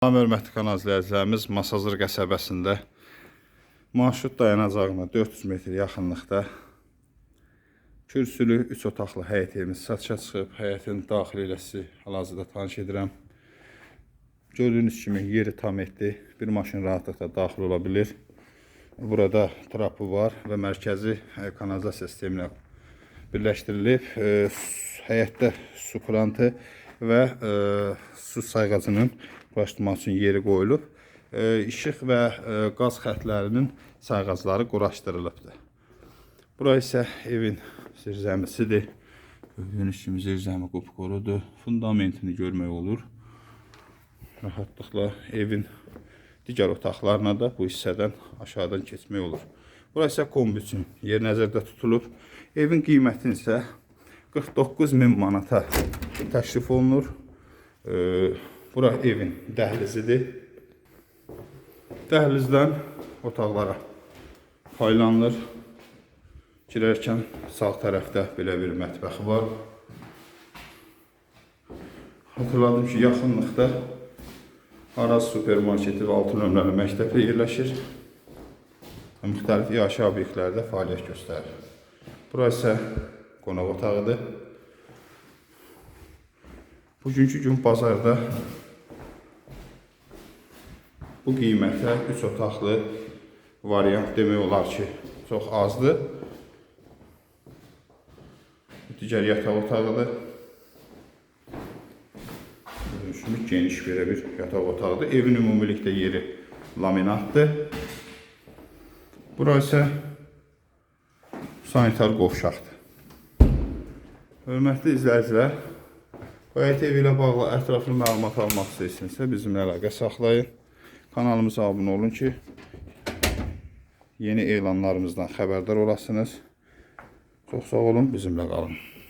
Salam hörmətli kanal izləyicilərimiz Masazır qəsəbəsində marşrut dayanacağına 400 metr yaxınlıqda kürsülü 3 otaqlı həyət evimiz satışa çıxıb. Həyətin daxili ilə sizi hal-hazırda tanış edirəm. Gördüyünüz kimi yeri tam etdi. Bir maşın rahatlıqla daxil ola bilir. Burada trapı var və mərkəzi e, kanalizasiya sisteminə birləşdirilib. E, Həyətdə su krantı və e, su sayğacının quraşdırması üçün yeri qoyulub. E, İşıq və e, qaz xətlərinin sayğacları quraşdırılıbdır. Bura isə evin zirzəmisidir. Gördüyünüz kimi zirzəmi qupqurudur. Fundamentini görmək olur. Rahatlıqla evin digər otaqlarına da bu hissədən aşağıdan keçmək olur. Bura isə kombi üçün yer nəzərdə tutulub. Evin qiymətini isə 49 min manata təklif olunur. Ee, bura evin dəhlizidir. Dəhlizdən otaqlara paylanılır. Girərkən sağ tərəfdə belə bir mətbəxi var. Hatırladım ki, yaxınlıqda Araz supermarketi və 6 nömrəli məktəbə yerləşir. Müxtəlif iaşə obyektlərdə fəaliyyət göstərir. Bura isə qonaq otağıdır. Bugünkü gün bazarda bu qiymətə 3 otaqlı variant demək olar ki, çox azdır. Digər yataq otağıdır. Kimi geniş belə bir yataq otağıdır. Evin ümumilikdə yeri laminatdır. Bura isə sanitar qovşaqdır. Hörmətli izləyicilər, həyət evi ilə bağlı ətraflı məlumat almaq istəyirsinizsə bizimlə əlaqə saxlayın. Kanalımıza abunə olun ki, yeni elanlarımızdan xəbərdar olasınız. Çox sağ olun, bizimlə qalın.